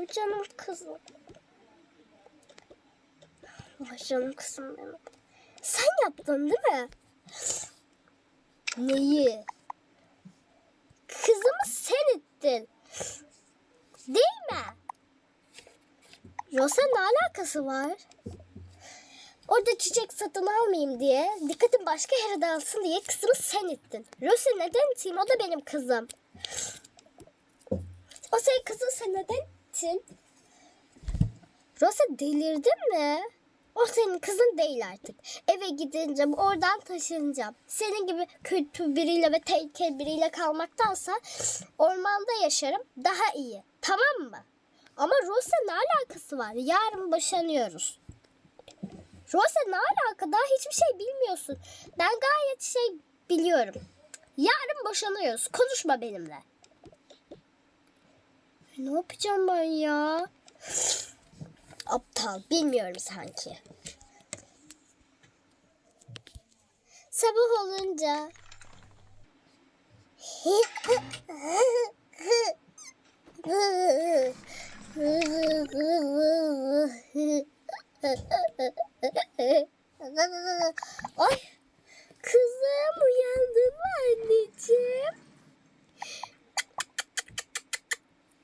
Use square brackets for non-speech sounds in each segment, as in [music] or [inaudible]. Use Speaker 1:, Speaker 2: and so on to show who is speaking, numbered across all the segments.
Speaker 1: Oh canım kızım. Oh canım kızım benim. Sen yaptın değil mi? Neyi? Kızımı sen ettin. Değil mi? Rosa ne alakası var? Orada çiçek satın almayayım diye, dikkatim başka yere dağılsın diye kızımı sen ettin. Rosa neden eteyim? O da benim kızım. O senin kızın sen neden ettin? Rosa delirdin mi? O senin kızın değil artık. Eve gidince oradan taşınacağım. Senin gibi kötü biriyle ve tehlikeli biriyle kalmaktansa ormanda yaşarım daha iyi. Tamam mı? Ama Rosa ne alakası var? Yarın boşanıyoruz. Rosa ne alaka? Daha hiçbir şey bilmiyorsun. Ben gayet şey biliyorum. Yarın boşanıyoruz. Konuşma benimle. Ne yapacağım ben ya? Aptal. Bilmiyorum sanki. Sabah olunca Ay kızım uyandın mı anneciğim?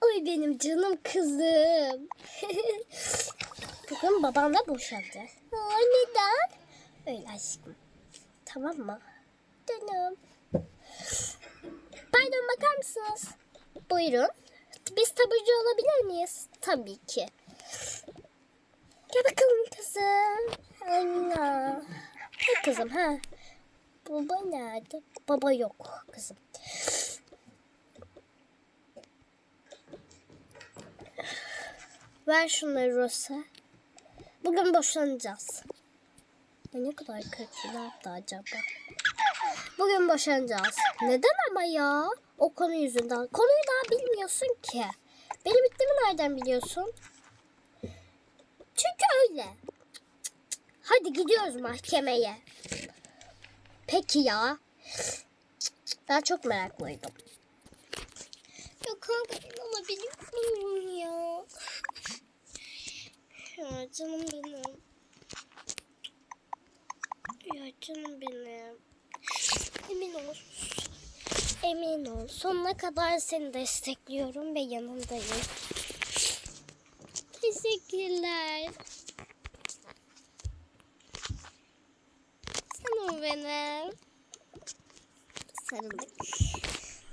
Speaker 1: Oy benim canım kızım. [laughs] Bugün babamla boşandı. Aa, neden? Öyle aşkım. Tamam mı? Canım. Pardon bakar mısınız? Buyurun. Biz taburcu olabilir miyiz? Tabii ki. Gel bakalım kızım. Anna. Hay kızım ha. Baba nerede? Baba yok kızım. Ver şunları Rosa. Bugün boşanacağız. Ya ne kadar kötü. Ne yaptı acaba? Bugün boşanacağız. Neden ama ya? O konu yüzünden. Konuyu daha bilmiyorsun ki. Benim bittiğimi nereden biliyorsun? Çünkü öyle. Hadi gidiyoruz mahkemeye. Peki ya. Ben çok meraklıydım. Ya kanka ama biliyorum ya. Ya canım benim. Ya canım benim. Emin ol. Emin ol. Sonuna kadar seni destekliyorum ve yanındayım. Teşekkürler. Canım benim. Sarıldık.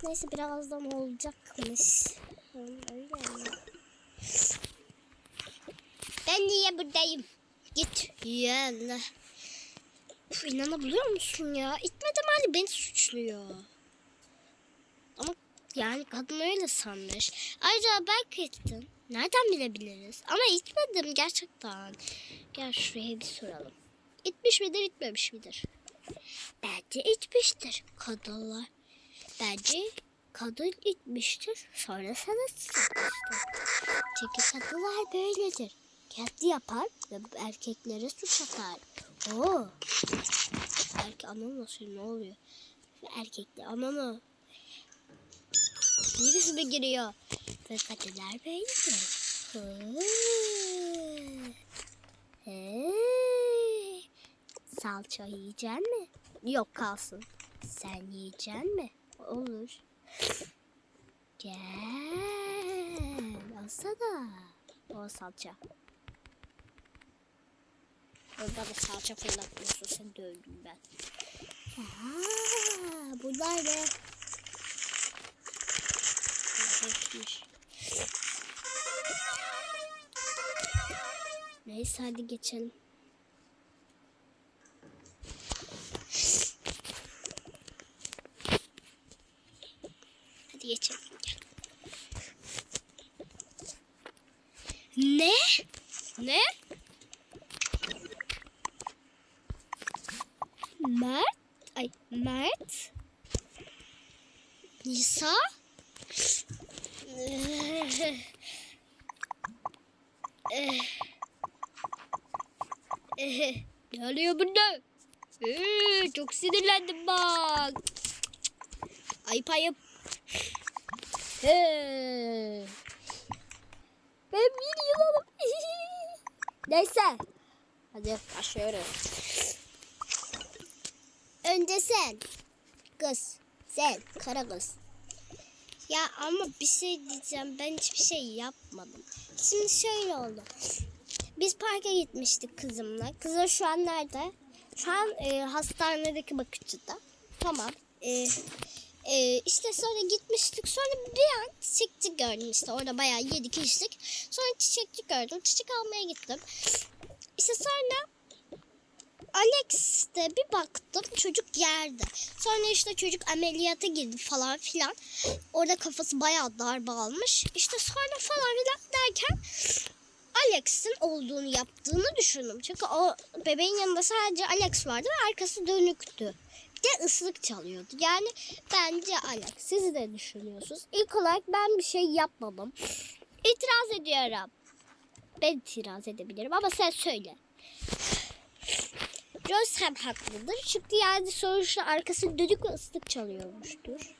Speaker 1: Neyse birazdan olacakmış. Öyle mi? Ben niye buradayım? Git. Yalla. Uf, inanabiliyor musun ya? İtmedim hali beni suçluyor. Ama yani kadın öyle sanmış. Ayrıca belki ettin. Nereden bilebiliriz? Ama itmedim gerçekten. Gel şuraya bir soralım. İtmiş midir, itmemiş midir? Bence itmiştir kadınlar. Bence kadın itmiştir. Sonra sana sıkmıştır. Çünkü kadınlar böyledir. Kendi yapar ve erkeklere suç atar. Oo. Erkek ananı nasıl ne oluyor? Erkekler ananı. Birisi mi giriyor? Ve kadınlar. Hı. Salça yiyecek mi? Yok kalsın. Sen yiyecek mi? Olur. Gel. Alsana. O salça. Orada da salça fırlatmıyorsun. Sen de öldüm ben. Aa, bunlar ne? Geçmiş. Neyse hadi geçelim. Hadi geçelim. Gel. Ne? Ne? Mert? Ay Mert? Nisa? ne oluyor burada? Ee, çok sinirlendim bak. Ayıp ayıp. Ee. Ve [laughs] Neyse. Hadi başlıyoruz. Önce sen. Kız. Sen. Kara kız. Ya ama bir şey diyeceğim. Ben hiçbir şey yapmadım. Şimdi şöyle oldu. Biz parka gitmiştik kızımla. Kızım şu an nerede? Şu an e, hastanedeki bakıcıda. Tamam. E, e, işte sonra gitmiştik. Sonra bir an çiçekçi gördüm işte. Orada bayağı yedik içtik. Sonra çiçekçi gördüm. Çiçek almaya gittim. İşte sonra Alex'te bir baktım çocuk yerde. Sonra işte çocuk ameliyata girdi falan filan. Orada kafası bayağı darbe almış. İşte sonra falan filan derken Alex'in olduğunu yaptığını düşündüm. Çünkü o bebeğin yanında sadece Alex vardı ve arkası dönüktü. Bir de ıslık çalıyordu. Yani bence Alex. Siz de düşünüyorsunuz. İlk olarak ben bir şey yapmadım. İtiraz ediyorum. Ben itiraz edebilirim ama sen söyle. Rose hem haklıdır. Çünkü yani sonuçta arkası dönük ve ıslık çalıyormuştur.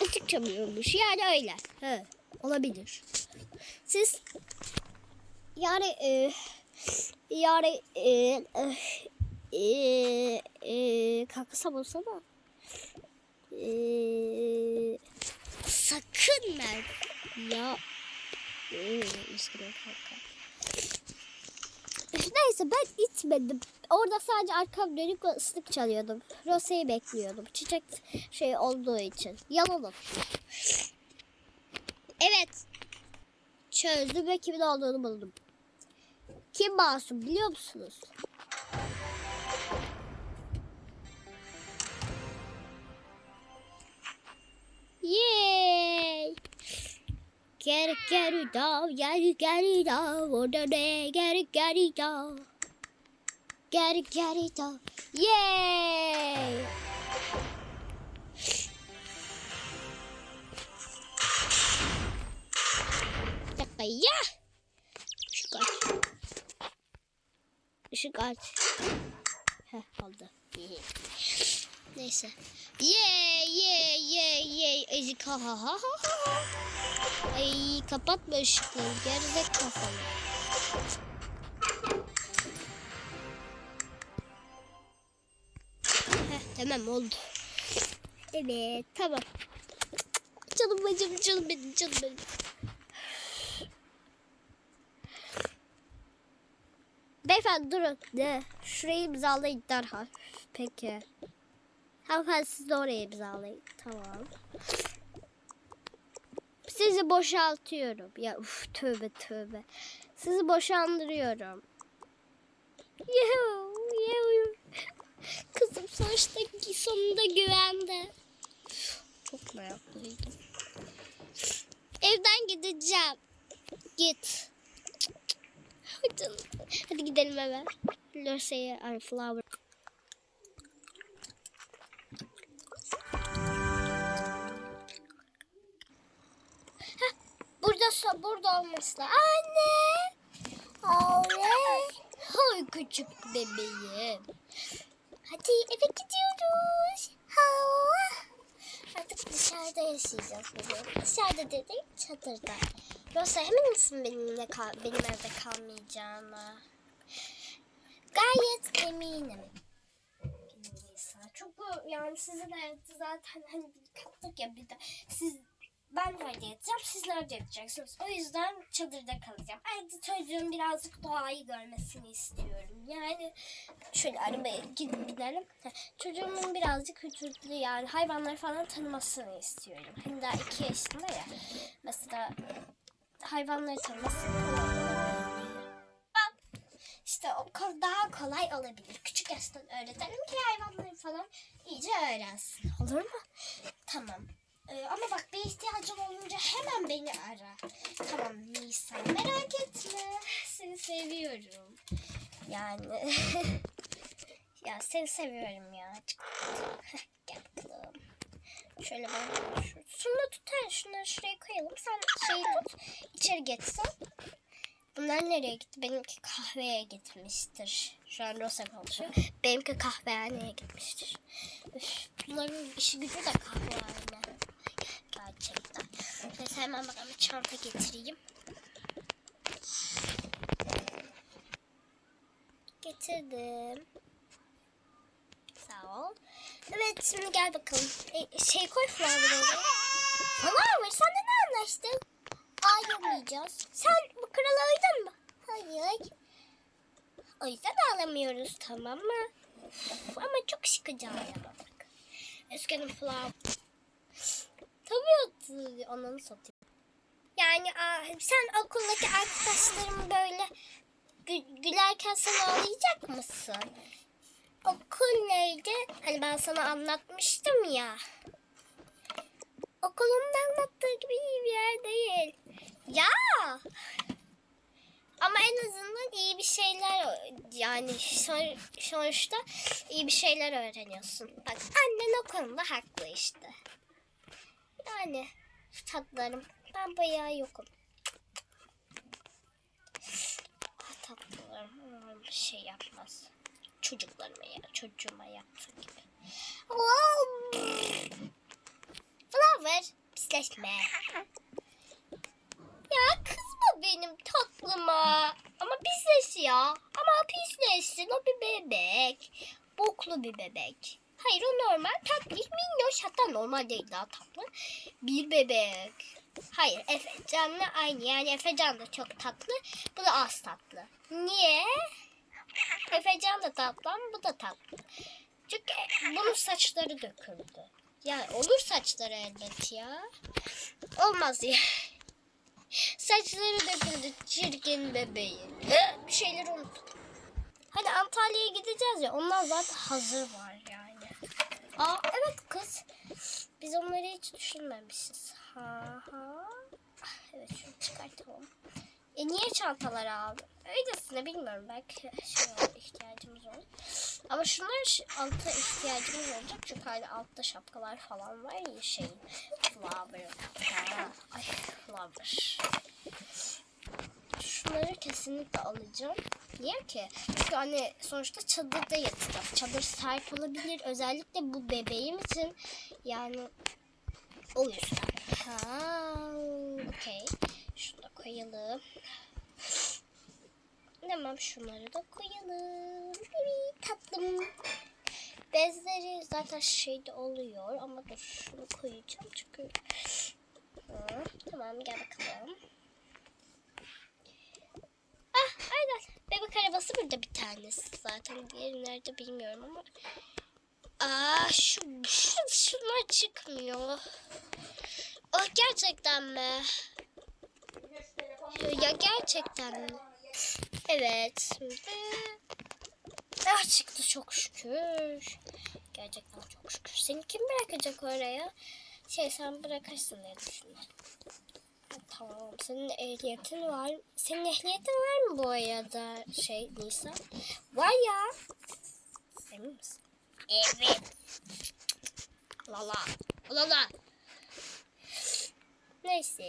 Speaker 1: Islık çalıyormuş. Yani öyle. He, olabilir. Siz yani e, yani e, e, e, e, kalkasam da e, sakın ver ya e, üstüne kalka. Neyse ben itmedim. Orada sadece arkam dönük ve ıslık çalıyordum. Rose'yi bekliyordum. Çiçek şey olduğu için. Yalan atıyor. Evet. Çözdüm ve kimin olduğunu buldum. Kim masum biliyor musunuz? Geri geri dav, geri geri dav, orada ne geri geri dav. Geri geri dav. Yay! Dakika ya. Işık aç. Işık aç. Heh oldu. Neyse. Ye ye ye ye ezik ha ha ha ha ha. Ay kapatma ışıkları gerizek kafalı. Heh, tamam oldu. Evet tamam. Canım bacım canım benim canım benim. Beyefendi durun. Ne? Şurayı imzalayın derhal. Peki. Hanımefendi siz de oraya imzalayın. Tamam. Sizi boşaltıyorum. Ya uf tövbe tövbe. Sizi boşandırıyorum. Yuhu, yuhu. Kızım sonuçta sonunda güvende. Çok meraklıydım. Evden gideceğim. Git. Hadi, hadi gidelim eve. Our flower. So- burada olması. Anne. Anne. Hay küçük bebeğim. Hadi eve gidiyoruz. Ha. Artık dışarıda yaşayacağız bebeğim. Dışarıda dedim çadırda. Rosa emin misin benimle kal benim evde kalmayacağına? Gayet eminim. Çok yani sizin evde zaten hani bir kattık ya bir de siz orada yatacağım, siz nerede yatacaksınız? O yüzden çadırda kalacağım. Ayrıca çocuğun birazcık doğayı görmesini istiyorum. Yani şöyle arabaya gidip binelim. Heh, Çocuğumun birazcık kültürlü yani hayvanları falan tanımasını istiyorum. Hani daha iki yaşında ya. Mesela hayvanları tanımasını işte o daha kolay olabilir. Küçük yaştan öğretelim ki hayvanları falan iyice öğrensin. Olur mu? Tamam. Ee, ama bak bir ihtiyacın olunca hemen beni ara. Tamam Nisa merak etme. Seni seviyorum. Yani [laughs] ya seni seviyorum ya. Gel bakalım. Şöyle ben şu, şunu tutar. Şunları şuraya koyalım. Sen şeyi tut. İçeri geçsin. Bunlar nereye gitti? Benimki kahveye gitmiştir. Şu an Rosa konuşuyor. Benimki kahvehaneye gitmiştir. Üf, bunların işi gücü de kahvehane. Neyse hemen bir çanta getireyim. getirdim. Sağ ol. Evet şimdi gel bakalım. E, şey koy Flower'ı. Flower sen de ne anlaştın? Ağlamayacağız. Sen bu krala uydun mu? Hayır. O yüzden ağlamıyoruz tamam mı? Uf, Ama çok sıkıcı ağlamak. Eskiden Flower. Tabii ananı satayım. Yani sen okuldaki arkadaşlarım böyle gü- gülerken sen ağlayacak mısın? Okul neydi? Hani ben sana anlatmıştım ya. Okulumda anlattığı gibi iyi bir yer değil. Ya! Ama en azından iyi bir şeyler yani son- sonuçta iyi bir şeyler öğreniyorsun. Bak annen o konuda haklı işte. Yani tatlarım ben bayağı yokum. Ah, Tatlılarım umarım bir şey yapmaz. Çocuklarıma ya çocuğuma yaptığı gibi. Flower pisleşme. Ya kızma benim tatlıma. Ama pisleş ya. Ama pisleşsin o bir bebek. Boklu bir bebek. Hayır o normal tatlı minnoş hatta normal değil daha tatlı. Bir bebek. Hayır Efecan'la aynı yani Efecan da çok tatlı bu da az tatlı. Niye? Efecan da tatlı ama bu da tatlı. Çünkü bunun saçları döküldü. Ya olur saçları elbet ya. Olmaz ya. Saçları döküldü çirkin bebeğin. Bir şeyler unuttum. Hadi Antalya'ya gideceğiz ya. Onlar zaten hazır var yani. Aa evet kız. Biz onları hiç düşünmemişiz. Ha ha. Ah, Evet şunu çıkartalım. E niye çantalar aldın? Öylesine bilmiyorum. Belki şey ihtiyacımız olur. Ama şunlar alta ihtiyacımız olacak. Çünkü hani altta şapkalar falan var ya şey. Flower. Ay flower. Şunları kesinlikle alacağım. Niye ki? Çünkü hani sonuçta çadırda yatacağız. Çadır sert olabilir. Özellikle bu bebeğim için yani o yüzden. Ha, okey. Şunu da koyalım. Tamam şunları da koyalım. Evet, tatlım. Bezleri zaten şeyde oluyor ama dur şunu koyacağım çünkü. Hı, tamam gel bakalım. Ah aynen. Bebek arabası burada bir tanesi zaten. Diğeri nerede bilmiyorum ama. Aa şu, şu şunlar çıkmıyor. Oh gerçekten mi? Ya gerçekten mi? Evet şimdi. Ah çıktı çok şükür. Gerçekten çok şükür. Seni kim bırakacak oraya? Şey sen bırakırsın diye düşündüm. Tamam. Senin ehliyetin var. Senin ehliyetin var mı bu arada şey Nisa? Var ya. Emin misin? Evet. Lala. Lala. Neyse.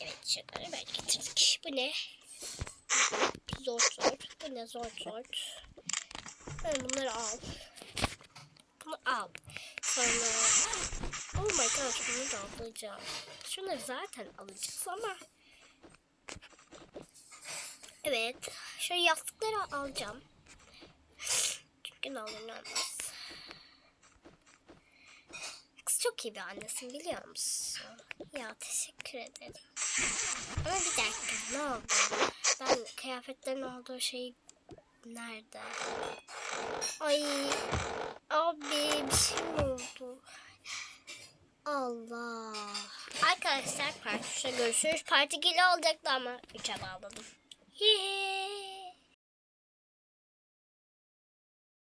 Speaker 1: Evet şunları böyle getirdik. Bu ne? Zor zor. Bu ne zor zor. Ben bunları al. Bunu al. Sonra oh my god bunu da alacağım. Şunları zaten alacağız ama Evet. Şöyle yastıkları alacağım. Çünkü ne olur ne olmaz. Kız çok iyi bir annesin biliyor musun? Ya teşekkür ederim. Ama bir dakika ne oldu? Ben kıyafetlerin olduğu şey nerede? Ay abi bir şey mi oldu? Allah. Arkadaşlar partide görüşürüz. Parti geli olacaktı ama 3'e bağladım. Yee.